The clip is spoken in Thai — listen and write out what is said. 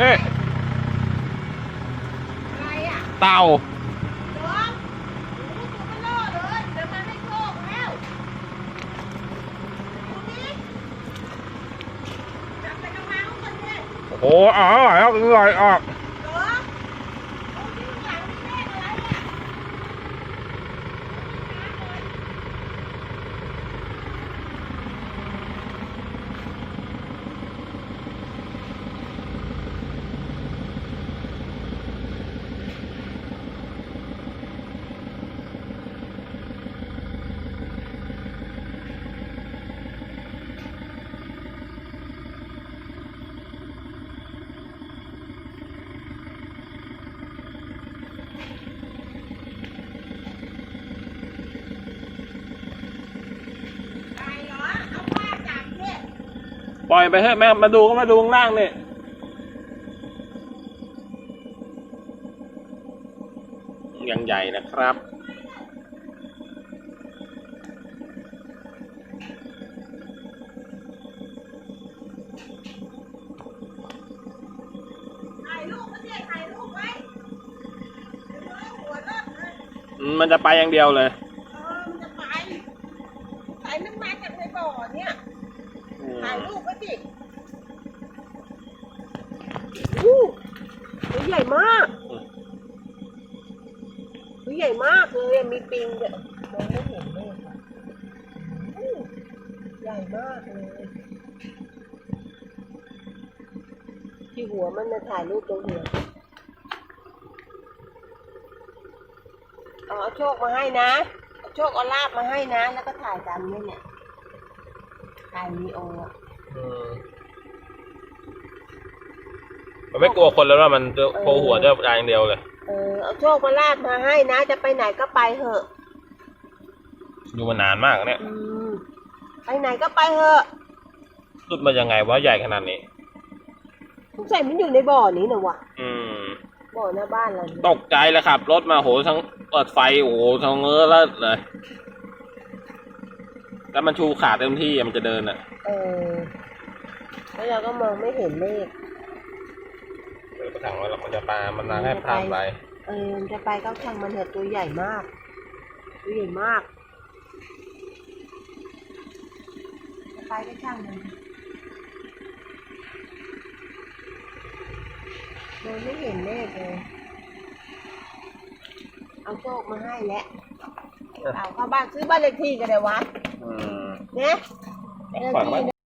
นี่อะไรอะเต่าหลวงหนูเบล่อเลยดี๋ยวมันให้โชคแล้วไรโอ้โหอ๋ออร่ยอ ปล่อยไปเถอะแม่มาดูก็มาดูข้างล่างนี่ยังใหญ่นะครับถ่ายรูปมาเนี่ยถ่ายรูปไว้เดี๋ยวเอาหัวรอดเลยอืมมันจะไปอย่างเดียวเลย เออมันจะไปสายมันมาจากในบ่อเนี่ย ถ่ายรูปไว้สิอู้ตัวใหญ่มากอืมตัวใหญ่มากเลยอะมีปิงด้วยมองไม่เห็นเลยค่ะอู้ใหญ่มากเลย ที่หัวมันนะถ่ายรูปตรงหัวเอาเอาโชคมาให้นะเอาโชคเอาลาบมาให้นะ แล้วก็ถ่ายตามนี้เนี่ย ถ่ายวีโออะอืมมันไม่กลัวคนแล้วว่ามันจะโผล่หัวจะตายอย่างเดียวเลย เออเอาโชคมาลาบมาให้นะ จะไปไหนก็ไปเถอะ อยู่มานานมากเนี่ยอืมไปไหนก็ไปเถอะรุดมายังไงวะใหญ่ขนาดนี้ สงสัยมันอยู่ในบ่อนี้นะวะอืม บ่อหน้าบ้านเราเนี่ยตกใจเลยครับ รถมาโหทั้งเปิดไฟโอ้โหทั้งเงอแล้วเลย แล้วมันชูขาเต็มที่อะมันจะเดินอะ เออ แล้วเราก็มองไม่เห็นเลข เดี๋ยวไปถังว่ามันจะปลามันนาแค่ผ่านไปเออมันจะไปก็ช่างมันเถอะตัวใหญ่มาก ตัวใหญ่มาก จะไปก็ช่างมันมองไม่เห็นเลขเลย เอาโชคมาให้แล้วเอาเข้าบ้านซื้อบ้านเลขที่กันเลยวะ อืมเนี่ยฝังไว้